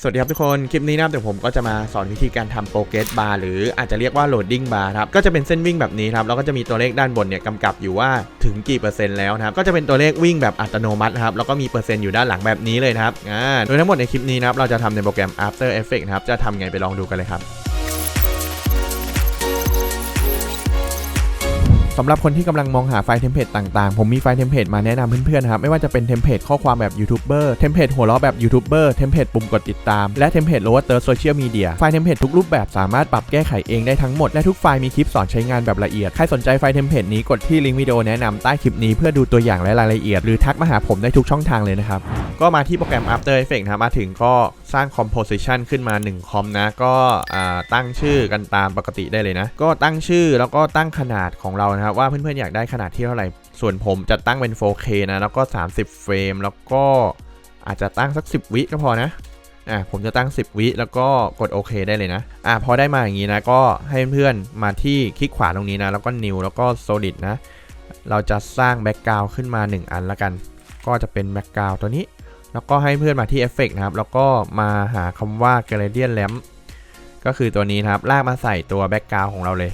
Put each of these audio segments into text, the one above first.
สวัสดีครับทุกคน คลิปนี้นะเดี๋ยวผมก็จะมาสอนวิธีการทำโปรเกรสบาร์หรืออาจจะเรียกว่าโหลดดิ้งบาร์ครับ ก็จะเป็นเส้นวิ่งแบบนี้ครับ แล้วก็จะมีตัวเลขด้านบนเนี่ยกำกับอยู่ว่าถึงกี่เปอร์เซ็นต์แล้วนะครับ ก็จะเป็นตัวเลขวิ่งแบบอัตโนมัตินะครับ แล้วก็มีเปอร์เซ็นต์อยู่ด้านหลังแบบนี้เลยนะครับ อ่า โดยทั้งหมดในคลิปนี้นะครับ เราจะทำในโปรแกรม After Effects นะครับ จะทำไงไปลองดูกันเลยครับ สำหรับคนที่กำลังมองหาไฟล์เทมเพลตต่างๆ ผมมีไฟล์เทมเพลตมาแนะนำเพื่อนๆนะครับ ไม่ว่าจะเป็นเทมเพลตข้อความแบบยูทูบเบอร์เทมเพลตหัวเราะแบบยูทูบเบอร์เทมเพลตปุ่มกดติดตาม และเทมเพลตโลว์เตอร์โซเชียลมีเดียไฟล์เทมเพลตทุกรูปแบบสามารถปรับแก้ไขเองได้ทั้งหมด และทุกไฟล์มีคลิปสอนใช้งานแบบละเอียด ใครสนใจไฟล์เทมเพลตนี้กดที่ลิงก์วิดีโอแนะนำใต้คลิปนี้เพื่อดูตัวอย่างและรายละเอียดหรือทักมาหาผมได้ทุกช่องทางเลยนะครับก็มาที่โปรแกรม After Effects นะครับมาถึงก็ สร้าง composition ขึ้นมา1คอมนะก็ตั้งชื่อกันตามปกติได้เลยนะ ก็ตั้งชื่อแล้วก็ตั้งขนาดของเรานะครับว่าเพื่อนๆอยากได้ขนาดที่เท่าไหร่ ส่วนผมจะตั้งเป็น 4K นะแล้วก็ 30 เฟรมแล้วก็อาจจะตั้งสัก 10 วิก็พอนะอะผมจะตั้ง 10 วิแล้วก็กดโอเคได้เลยนะอะพอได้มาอย่างนี้นะก็ให้เพื่อนๆมาที่คลิกขวาตรงนี้นะแล้วก็ new แล้วก็ solid นะเราจะสร้างแบ็กกราวขึ้นมา 1 อันละกัน ก็จะเป็นแบ็กกราวตัวนี้ แล้วก็ให้เพื่อนมาที่เอฟเฟกนะครับ แล้วก็มาหาคำว่า gradient lamp ก็คือตัวนี้นะครับ ลากมาใส่ตัวแบ็กกราวของเราเลย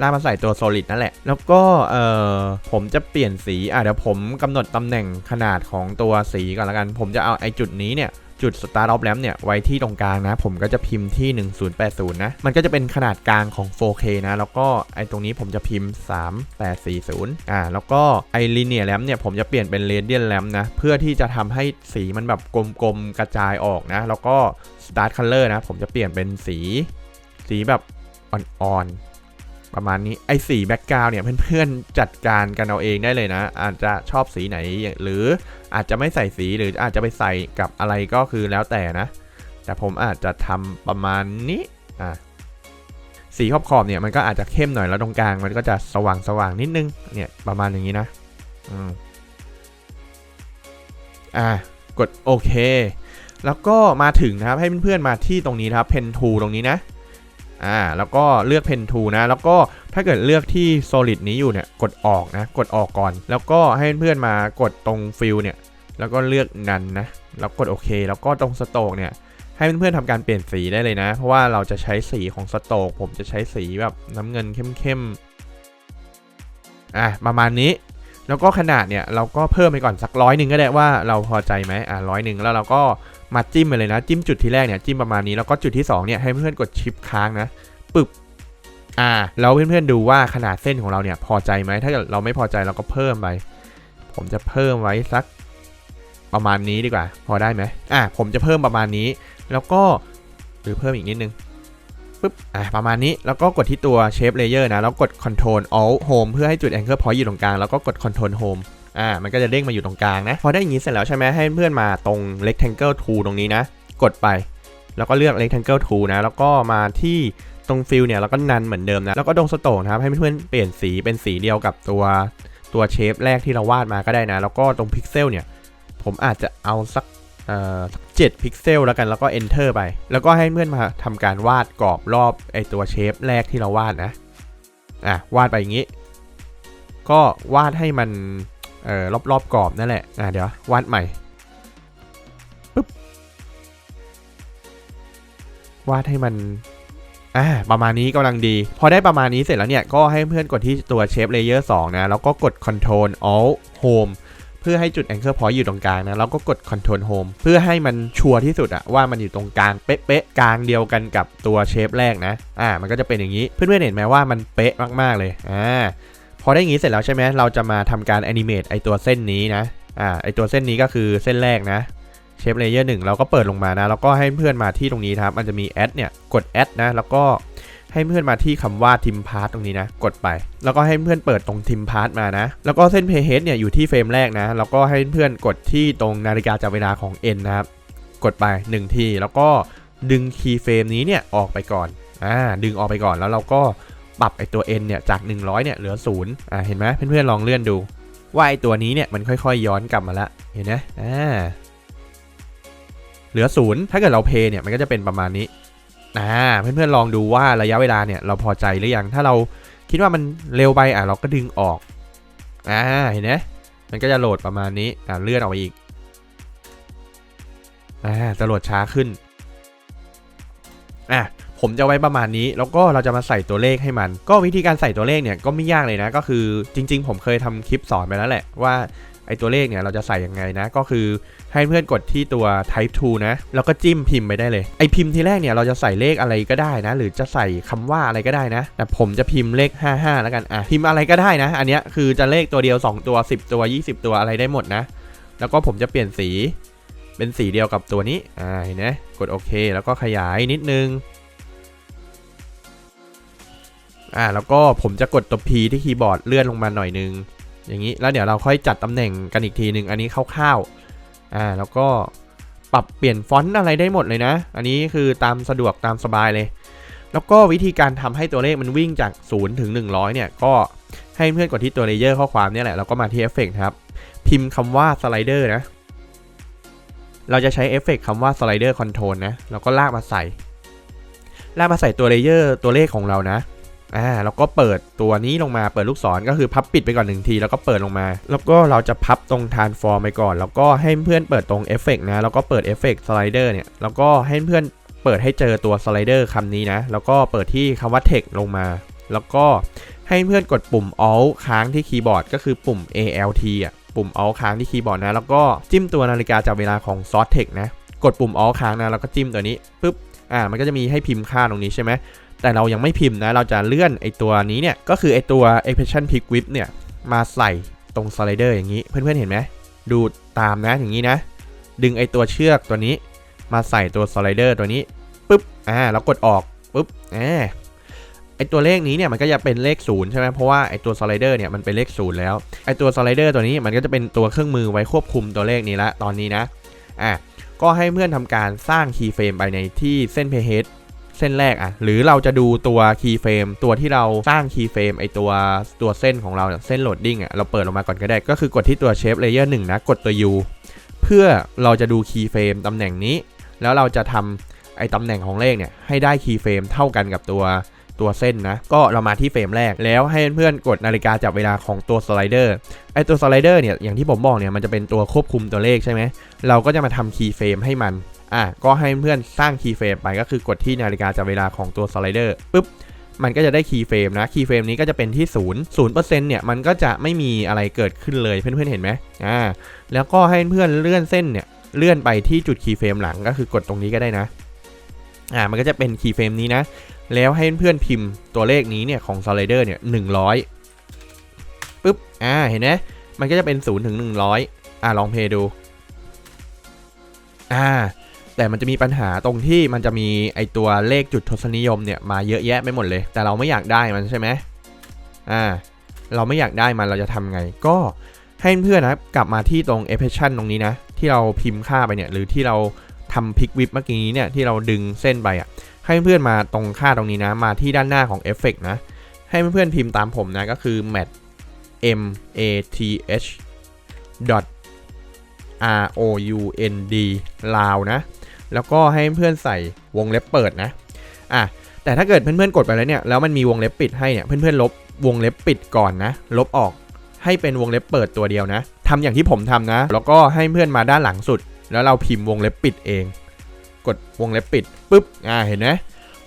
ลากมาใส่ตัว solid นั่นแหละ แล้วก็เอ่อผมจะเปลี่ยนสี อะเดี๋ยวผมกำหนดตำแหน่งขนาดของตัวสีก่อนละกัน ผมจะเอาไอ้จุดนี้เนี่ย จุด start of lamp เนี่ยไว้ที่ตรงกลางนะ ผมก็จะพิมพ์ที่ 1080 นะ มันก็จะเป็นขนาดกลางของ 4K นะ แล้วก็ไอตรงนี้ผมจะพิมพ์ 3840 อ่า แล้วก็ไอ linear lamp เนี่ยผมจะเปลี่ยนเป็น radiant lamp นะ เพื่อที่จะทำให้สีมันแบบกลมๆกระจายออกนะ แล้วก็ start color นะ ผมจะเปลี่ยนเป็นสี สีแบบอ่อนๆ ประมาณนี้ไอ้สีแบ็กกราวเนี่ยเพื่อนๆจัดการกันเอาเองได้เลยนะ อาจจะชอบสีไหนหรืออาจจะไม่ใส่สีหรืออาจจะไปใส่กับอะไรก็คือแล้วแต่นะ แต่ผมอาจจะทำประมาณนี้อะสีขอบขอบๆเนี่ยมันก็อาจจะเข้มหน่อยแล้วตรงกลางมันก็จะสว่างสว่างๆนิดนึงเนี่ยประมาณอย่างนี้นะอืมอะกดโอเค แล้วก็มาถึงนะครับให้เพื่อนๆมาที่ตรงนี้นะครับเพนทูตรงนี้นะ อ่าแล้วก็เลือกเพนทูนะ แล้วก็ถ้าเกิดเลือกที่ solid นี้อยู่เนี่ยกดออกนะ กดออกก่อน แล้วก็ให้เพื่อนมากดตรงฟิลเนี่ยแล้วก็เลือกนันนะ แล้วกดโอเค แล้วก็ตรงสโตกเนี่ยให้เพื่อนๆทำการเปลี่ยนสีได้เลยนะ เพราะว่าเราจะใช้สีของสโตกผมจะใช้สีแบบน้ำเงินเข้มๆอะประมาณนี้ แล้วก็ขนาดเนี่ยเราก็เพิ่มไปก่อนสักร้อยหนึ่งก็ได้ว่าเราพอใจไหมอะร้อยหนึ่งแล้วเราก็ มาจิ้มไปเลยนะ จิ้มจุดที่แรกเนี่ยจิ้มประมาณนี้แล้วก็จุดที่สองเนี่ยให้เพื่อนกดชิปค้างนะปึบอ่าแล้วเพื่อนๆดูว่าขนาดเส้นของเราเนี่ยพอใจไหมถ้าเกิดเราไม่พอใจเราก็เพิ่มไป ผมจะเพิ่มไว้สักประมาณนี้ดีกว่า พอได้ไหมอะผมจะเพิ่มประมาณนี้ แล้วก็หรือเพิ่มอีกนิดนึงปึ๊บอะประมาณนี้แล้วก็กดที่ตัว shape layer นะแล้วกด control alt home เพื่อให้จุด anchor point อยู่ตรงกลางแล้วก็กด control home อ่ามันก็จะเด้งมาอยู่ตรงกลางนะ พอได้อย่างนี้เสร็จแล้วใช่ไหมให้เพื่อนมาตรง rectangle tool ตรงนี้นะ กดไป แล้วก็เลือก rectangle tool นะ แล้วก็มาที่ตรง fill เนี่ยแล้วก็นันเหมือนเดิมนะ แล้วก็ตรงสโตกนะครับให้เพื่อนเปลี่ยนสีเป็นสีเดียวกับตัวตัวเชฟแรกที่เราวาดมาก็ได้นะ แล้วก็ตรงพิกเซลเนี่ย ผมอาจจะเอาสักเอ่อสักเจ็ดพิกเซลแล้วกันแล้วก็ enter ไป แล้วก็ให้เพื่อนมาทำการวาดกรอบรอบไอตัวเชฟแรกที่เราวาดนะอะวาดไปอย่างนี้ ก็วาดให้มัน เออรอบรอบๆกรอบนั่นแหละอะเดี๋ยววาดใหม่ปึ๊บวาดให้มันอ่าประมาณนี้กำลังดี พอได้ประมาณนี้เสร็จแล้วเนี่ย ก็ให้เพื่อนกดที่ตัว Shape Layer 2นะ แล้วก็กด Control Alt Home เพื่อให้จุด Anchor Point อยู่ตรงกลางนะ แล้วก็กด Control Home เพื่อให้มันชัวร์ที่สุดอะว่ามันอยู่ตรงกลางเป๊ะๆกลางเดียวกันกับตัวเชฟแรกนะ อ่า มันก็จะเป็นอย่างนี้ เพื่อนๆเห็นไหมว่ามันเป๊ะมากๆเลย อ่า พอได้อย่างนี้เสร็จแล้วใช่ไหมเราจะมาทำการ Animate ไอตัวเส้นนี้นะอ่าไอตัวเส้นนี้ก็คือเส้นแรกนะเชฟเลเยอร์หนึ่งเราก็เปิดลงมานะแล้วก็ให้เพื่อนมาที่ตรงนี้ครับ มันจะมี add เนี่ยกด add นะแล้วก็ให้เพื่อนมาที่คำว่า tim part ตตรงนี้นะ กดไป แล้วก็ให้เพื่อนเปิดตรง tim part มานะ แล้วก็เส้น playhead เนี่ยอยู่ที่เฟรมแรกนะ แล้วก็ให้เพื่อนกดที่ตรงนาฬิกาจับเวลาของ n นะครับ กดไป 1 ที แล้วก็ดึง key frame นี้เนี่ยออกไปก่อน อ่า ดึงออกไปก่อนแล้วเราก็ ปรับไอตัว n เนี่ยจาก 100เนี่ยเหลือ0อ่าเห็นไหมเพื่อนๆลองเลื่อนดู ว่าไอตัวนี้เนี่ยมันค่อยๆยย้อนกลับมาละเห็นไหมอ่าเหลือศูนย์ถ้าเกิดเราเพย์เนี่ยมันก็จะเป็นประมาณนี้อ่าเพื่อนๆลองดูว่าระยะเวลาเนี่ยเราพอใจหรือยังถ้าเราคิดว่ามันเร็วไปอะเราก็ดึงออกอ่าเห็นไหมมันก็จะโหลดประมาณนี้อ่าเลื่อนออกไปอีกอ่าจะโหลดช้าขึ้นอะ ผมจะไว้ประมาณนี้ แล้วก็เราจะมาใส่ตัวเลขให้มัน ก็วิธีการใส่ตัวเลขเนี่ยก็ไม่ยากเลยนะ ก็คือจริง ๆ ผมเคยทำคลิปสอนไปแล้วแหละว่าไอตัวเลขเนี่ยเราจะใส่ยังไงนะ ก็คือให้เพื่อนกดที่ตัว type 2 นะ แล้วก็จิ้มพิมพ์ไปได้เลย ไอพิมพ์ทีแรกเนี่ยเราจะใส่เลขอะไรก็ได้นะ หรือจะใส่คำว่าอะไรก็ได้นะ แต่ผมจะพิมพ์เลข 55 แล้วกัน อะ พิมพ์อะไรก็ได้นะ อันเนี้ยคือจะเลขตัวเดียว 2 ตัว 10 ตัว 20 ตัวอะไรได้หมดนะ แล้วก็ผมจะเปลี่ยนสี เป็นสีเดียวกับตัวนี้ อ่า เห็นไหมกดโอเค แล้วก็ขยายนิดนึง อ่าแล้วก็ผมจะกดตัว P ที่คีย์บอร์ดเลื่อนลงมาหน่อยนึง อย่างนี้แล้วเดี๋ยวเราค่อยจัดตำแหน่งกันอีกทีหนึ่งอันนี้คร่าวๆอ่าแล้วก็ปรับเปลี่ยนฟอนต์อะไรได้หมดเลยนะ อันนี้คือตามสะดวกตามสบายเลย แล้วก็วิธีการทำให้ตัวเลขมันวิ่งจาก 0 ถึง 100 เนี่ย ก็ให้เพื่อนกดที่ตัวเลเยอร์ข้อความเนี่ยแหละ แล้วก็มาที่เอฟเฟกครับ พิมพ์คำว่าสไลเดอร์นะ เราจะใช้เอฟเฟกคำว่าสไลเดอร์คอนโทรลนะ แล้วก็ลากมาใส่ ลากมาใส่ตัวเลเยอร์ตัวเลขของเรานะ อ่าแล้วก็เปิดตัวนี้ลงมาเปิดลูกศรก็คือพับปิดไปก่อนหนึ่งทีแล้วก็เปิดลงมา แล้วก็เราจะพับตรงทานฟอร์มไปก่อน แล้วก็ให้เพื่อนเปิดตรงเอฟเฟกนะแล้วก็เปิดเอฟเฟกสไลเดอร์เนี่ยแล้วก็ให้เพื่อนเปิดให้เจอตัวสไลเดอร์คำนี้นะแล้วก็เปิดที่คำว่า text ลงมา แล้วก็ให้เพื่อนกดปุ่ม alt ค้างที่คีย์บอร์ดก็คือปุ่ม alt อะปุ่ม alt ค้างที่คีย์บอร์ดนะแล้วก็จิ้มตัวนาฬิกาจับเวลาของ s o r t text นะกดปุ่ม alt ค้างนะแล้วก็จิ้มตัวนี้ปุ๊บอ่ามันก็จะมีให้พิมพ์ค่าตรงนี้ใช่ไหม แต่เรายังไม่พิมพ์นะ เราจะเลื่อนไอตัวนี้เนี่ย ก็คือไอตัว expression pick whip เนี่ย มาใส่ตรงสไลเดอร์อย่างนี้ เพื่อนๆเห็นไหม ดูตามนะอย่างนี้นะ ดึงไอตัวเชือกตัวนี้ มาใส่ตัวสไลเดอร์ตัวนี้ปุ๊บ อ่า แล้วกดออกปุ๊บ อ่า ไอตัวเลขนี้เนี่ยมันก็จะเป็นเลขศูนย์ใช่ไหมเพราะว่าไอตัวสไลเดอร์เนี่ยมันเป็นเลขศูนย์แล้ว ไอตัวสไลเดอร์ตัวนี้มันก็จะเป็นตัวเครื่องมือไว้ควบคุมตัวเลขนี้ละตอนนี้นะ อะก็ให้เพื่อนทำการสร้างคีย์เฟรมไปในที่เส้นเพเฮด เส้นแรกอะหรือเราจะดูตัวคีย์เฟรมตัวที่เราสร้างคีย์เฟรมไอตัวตัวเส้นของเราเนี่ยเส้นโหลดดิ้งอะเราเปิดออกมาก่อนก็ได้ ก็คือกดที่ตัวเชฟเลเยอร์หนึ่งนะกดตัว U เพื่อเราจะดูคีย์เฟรมตำแหน่งนี้ แล้วเราจะทำไอตำแหน่งของเลขเนี่ยให้ได้คีย์เฟรมเท่ากันกับตัวตัวเส้นนะ ก็เรามาที่เฟรมแรกแล้วให้เพื่อนกดนาฬิกาจับเวลาของตัวสไลเดอร์ไอตัวสไลเดอร์เนี่ยอย่างที่ผมบอกเนี่ยมันจะเป็นตัวควบคุมตัวเลขใช่ไหมเราก็จะมาทำคีย์เฟรมให้มัน อะก็ให้เพื่อนสร้างคีย์เฟรมไปก็คือกดที่นาฬิกาจับเวลาของตัวสไลเดอร์ปุ๊บมันก็จะได้คีย์เฟรมนะ คีย์เฟรมนี้ก็จะเป็นที่ 0 0%เนี่ย มันก็จะไม่มีอะไรเกิดขึ้นเลย เพื่อนๆ เห็นไหมอ่า แล้วก็ให้เพื่อนเลื่อนเส้นเนี่ย เลื่อนไปที่จุดคีย์เฟรมหลังก็คือกดตรงนี้ก็ได้นะ อ่า มันก็จะเป็นคีย์เฟรมนี้นะ แล้วให้เพื่อนพิมพ์ตัวเลขนี้เนี่ยของสไลเดอร์เนี่ยหนึ่งร้อยปุ๊บ อ่า เห็นไหมมันก็จะเป็น0ถึง100อ่าลองเพย์ดู อ่า แต่มันจะมีปัญหาตรงที่มันจะมีไอตัวเลขจุดทศนิยมเนี่ยมาเยอะแยะไปหมดเลย แต่เราไม่อยากได้มันใช่ไหมอ่าเราไม่อยากได้มันเราจะทำไง ก็ให้เพื่อนนะกลับมาที่ตรง expression ตรงนี้นะ ที่เราพิมพ์ค่าไปเนี่ยหรือที่เราทำพิกวิปเมื่อกี้นี้เนี่ยที่เราดึงเส้นไปอะให้เพื่อนมาตรงค่าตรงนี้นะ มาที่ด้านหน้าของเอฟเฟกนะ ให้เพื่อนพิมพ์ตามผมนะก็คือ mat m a t h dot r o u n d ลาวนะ แล้วก็ให้เพื่อนใส่วงเล็บเปิดนะอะแต่ถ้าเกิดเพื่อนๆกดไปแล้วเนี่ยแล้วมันมีวงเล็บปิดให้เนี่ยเพื่อนๆลบวงเล็บปิดก่อนนะ ลบออกให้เป็นวงเล็บเปิดตัวเดียวนะทำอย่างที่ผมทำนะ แล้วก็ให้เพื่อนมาด้านหลังสุด แล้วเราพิมพ์วงเล็บปิดเอง กดวงเล็บปิดปุ๊บอ่าเห็นไหม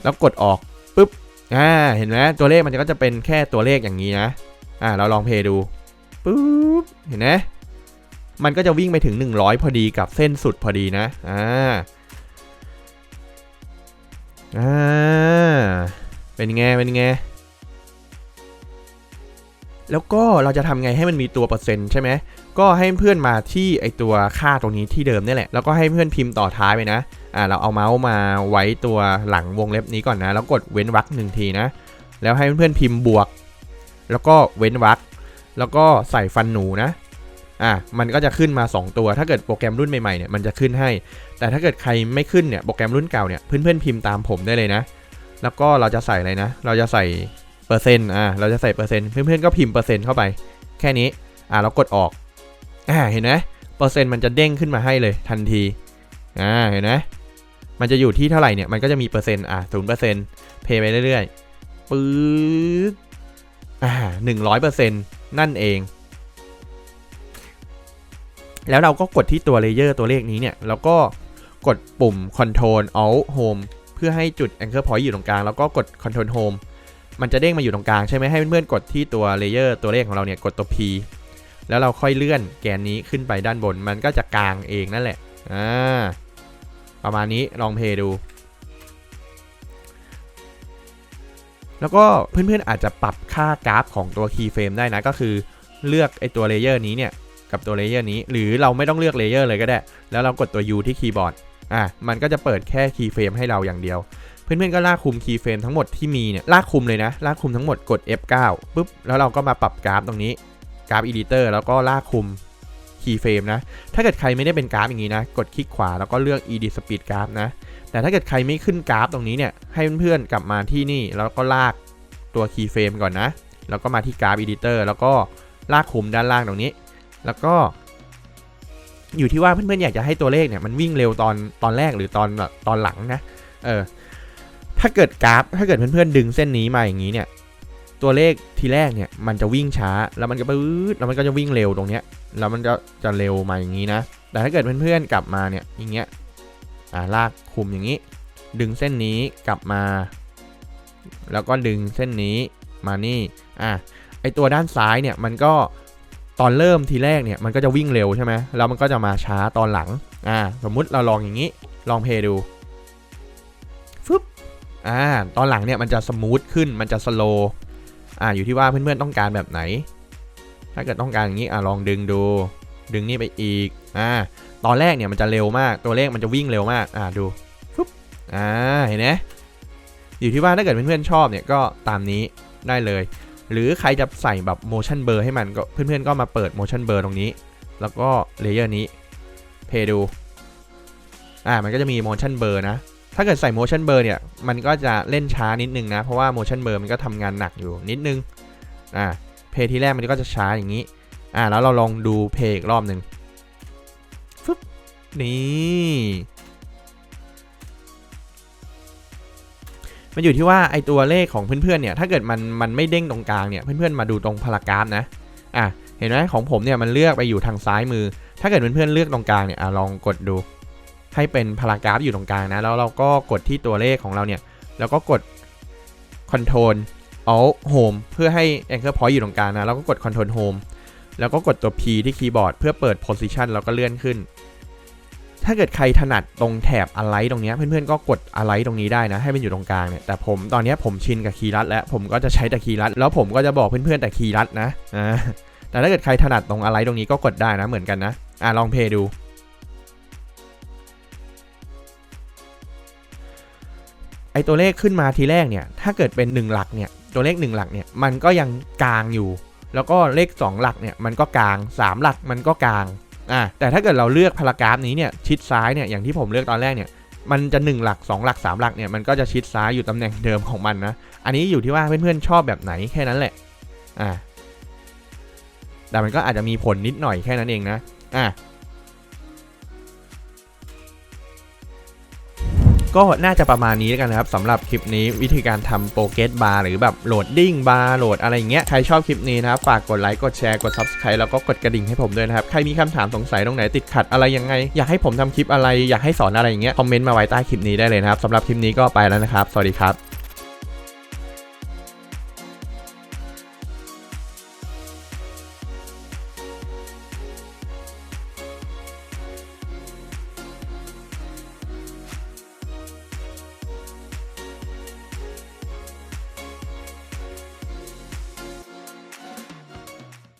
แล้วกดออกปุ๊บอ่าเห็นไหมตัวเลขมันก็จะเป็นแค่ตัวเลขอย่างนี้นะอ่าเราลองเพย์ดูปุ๊บเห็นไหมมันก็จะวิ่งไปถึง 100 พอดีกับเส้นสุดพอดีนะอ่า อ่า เป็นไง เป็นไง แล้วก็เราจะทำไงให้มันมีตัวเปอร์เซ็นต์ใช่ไหม ก็ให้เพื่อนมาที่ไอตัวค่าตรงนี้ที่เดิมนี่แหละ แล้วก็ให้เพื่อนพิมพ์ต่อท้ายไปนะ อ่า เราเอาเมาส์มาไว้ตัวหลังวงเล็บนี้ก่อนนะ แล้วกดเว้นวรรคหนึ่งทีนะ แล้วให้เพื่อนพิมพ์บวก แล้วก็เว้นวรรค แล้วก็ใส่ฟันหนูนะ อะมันก็จะขึ้นมา 2 ตัว ถ้าเกิดโปรแกรมรุ่นใหม่ๆเนี่ยมันจะขึ้นให้ แต่ถ้าเกิดใครไม่ขึ้นเนี่ยโปรแกรมรุ่นเก่าเนี่ยเพื่อนๆพิมพ์ตามผมได้เลยนะ แล้วก็เราจะใส่อะไรนะ เราจะใส่เปอร์เซ็นต์อะเราจะใส่เปอร์เซ็นต์เพื่อนๆก็พิมพ์เปอร์เซ็นต์เข้าไป แค่นี้อะแล้วกดออกอ่าเห็นไหมเปอร์เซ็นต์มันจะเด้งขึ้นมาให้เลยทันทีอ่าเห็นไหมมันจะอยู่ที่เท่าไหร่เนี่ยมันก็จะมีเปอร์เซ็นต์อะศูนย์เปอร์เซ็นต์เพย์ไปเรื่อยๆปื๊ดอ่าหนึ่งร้อยเปอร์เซ็นต์นั่นเอง แล้วเราก็กดที่ตัวเลเยอร์ตัวเลขนี้เนี่ย แล้วก็กดปุ่ม Control Alt Home เพื่อให้จุด anchor point อยู่ตรงกลาง แล้วก็กด control home มันจะเด้งมาอยู่ตรงกลางใช่ไหมให้เพื่อนๆกดที่ตัวเลเยอร์ตัวเลขของเราเนี่ย กดตัว P แล้วเราค่อยเลื่อนแกนนี้ขึ้นไปด้านบน มันก็จะกลางเองนั่นแหละ อ่า ประมาณนี้ลองเพย์ดู แล้วก็เพื่อนๆอาจจะปรับค่ากราฟของตัว keyframe ได้นะ ก็คือเลือกไอตัวเลเยอร์นี้เนี่ย กับตัวเลเยอร์นี้ หรือเราไม่ต้องเลือกเลเยอร์เลยก็ได้ แล้วเรากดตัว U ที่คีย์บอร์ดอะมันก็จะเปิดแค่ keyframe ให้เราอย่างเดียว เพื่อนๆก็ลากคุม keyframe ทั้งหมดที่มีเนี่ยลากคุมเลยนะลากคุมทั้งหมดกด F9 ปุ๊บแล้วเราก็มาปรับกราฟตรงนี้กราฟ editor แล้วก็ลากคุม keyframe นะ ถ้าเกิดใครไม่ได้เป็นกราฟอย่างนี้นะ กดคลิกขวาแล้วก็เลือก edit speed graph นะ แต่ถ้าเกิดใครไม่ขึ้นกราฟตรงนี้เนี่ย ให้เพื่อนๆกลับมาที่นี่ แล้วก็ลากตัว keyframe ก่อนนะ แล้วก็มาที่กราฟ editor แล้วก็ลากคุมด้านล่างตรงนี้ แล้วก็ อยู่ที่ว่าเพื่อนๆอยากจะให้ตัวเลขเนี่ยมันวิ่งเร็วตอนตอนแรกหรือตอนตอนหลังนะ เออ ถ้าเกิดกราฟ ถ้าเกิดเพื่อนๆดึงเส้นนี้มาอย่างนี้เนี่ย ตัวเลขทีแรกเนี่ยมันจะวิ่งช้า แล้วมันก็ปื๊ดแล้วมันก็จะวิ่งเร็วตรงเนี้ย แล้วมันก็จะเร็วมาอย่างนี้นะ แต่ถ้าเกิดเพื่อนๆกลับมาเนี่ยอย่างเงี้ย อ่าลากคุมอย่างนี้ ดึงเส้นนี้กลับมา แล้วก็ดึงเส้นนี้มานี่ อะไอตัวด้านซ้ายเนี่ยมันก็ ตอนเริ่มทีแรกเนี่ยมันก็จะวิ่งเร็วใช่ไหมแล้วมันก็จะมาช้าตอนหลังอ่าสมมุติเราลองอย่างนี้ลองเพย์ดูฟึบอ่าตอนหลังเนี่ยมันจะสมูทขึ้นมันจะสโลอ่าอยู่ที่ว่าเพื่อนๆต้องการแบบไหน ถ้าเกิดต้องการอย่างนี้อ่าลองดึงดู ดึงนี่ไปอีกอ่าตอนแรกเนี่ยมันจะเร็วมากตัวเลขมันจะวิ่งเร็วมากอ่าดูฟึบอ่าเห็นไหมอยู่ที่ว่าถ้าเกิดเพื่อนๆชอบเนี่ยก็ตามนี้ได้เลย หรือใครจะใส่แบบ motion blur ให้มันก็เพื่อนๆก็มาเปิด motion blur ตรงนี้ แล้วก็เลเยอร์นี้เพย์ดูอ่ามันก็จะมี motion blur นะ ถ้าเกิดใส่ motion blur เนี่ย มันก็จะเล่นช้านิดนึงนะ เพราะว่า motion blur มันก็ทำงานหนักอยู่นิดนึงอ่าเพย์ที่แรกมันก็จะช้าอย่างนี้อ่าแล้วเราลองดูเพย์อีกรอบหนึ่งฟึบนี่ มันอยู่ที่ว่าไอตัวเลขของเพื่อนๆเนี่ยถ้าเกิดมันมันไม่เด้งตรงกลางเนี่ยเพื่อนๆมาดูตรงพารากราฟนะอะเห็นไหมของผมเนี่ยมันเลือกไปอยู่ทางซ้ายมือ ถ้าเกิดเพื่อนๆเลือกตรงกลางเนี่ยอะลองกดดู ให้เป็นพารากราฟอยู่ตรงกลางนะแล้วเราก็กดที่ตัวเลขของเราเนี่ยแล้วก็กด Control Alt Home เพื่อให้ Anchor Point อยู่ตรงกลางนะแล้วก็กด Control Home แล้วก็กดตัว P ที่คีย์บอร์ดเพื่อเปิด Position แล้วก็เลื่อนขึ้น ถ้าเกิดใครถนัดตรงแถบอะไรตรงนี้เพื่อนๆก็กดอะไรตรงนี้ได้นะ ให้มันอยู่ตรงกลางเนี่ยแต่ผมตอนนี้ผมชินกับคีย์ลัด แล้วผมก็จะใช้แต่คีย์ลัด แล้วผมก็จะบอกเพื่อนๆแต่คีย์ลัดนะอ่าแต่ถ้าเกิดใครถนัดตรงอะไรตรงนี้ก็กดได้นะเหมือนกันนะอะลองเพย์ดูไอตัวเลขขึ้นมาทีแรกเนี่ยถ้าเกิดเป็น 1 หลักเนี่ยตัวเลข 1 หลักเนี่ยมันก็ยังกลางอยู่ แล้วก็เลข 2 หลักเนี่ยมันก็กลาง 3 หลักมันก็กลาง อ่าแต่ถ้าเกิดเราเลือกพารากราฟนี้เนี่ยชิดซ้ายเนี่ยอย่างที่ผมเลือกตอนแรกเนี่ยมันจะ 1 หลัก 2 หลัก 3 หลักเนี่ยมันก็จะชิดซ้ายอยู่ตำแหน่งเดิมของมันนะ อันนี้อยู่ที่ว่าเพื่อนๆชอบแบบไหนแค่นั้นแหละอะแต่มันก็อาจจะมีผลนิดหน่อยแค่นั้นเองนะอะ ก็น่าจะประมาณนี้แล้วกันนะครับสำหรับคลิปนี้วิธีการทำโปรเกตบาร์หรือแบบโหลดดิ้งบาร์โหลดอะไรอย่างเงี้ยใครชอบคลิปนี้นะครับฝากกดไลค์กดแชร์กด Subscribe แล้วก็กดกระดิ่งให้ผมด้วยนะครับ ใครมีคำถามสงสัยตรงไหนติดขัดอะไรยังไง อยากให้ผมทำคลิปอะไรอยากให้สอนอะไรอย่างเงี้ยคอมเมนต์มาไว้ใต้คลิปนี้ได้เลยนะครับสำหรับคลิปนี้ก็ไปแล้วนะครับ สวัสดีครับ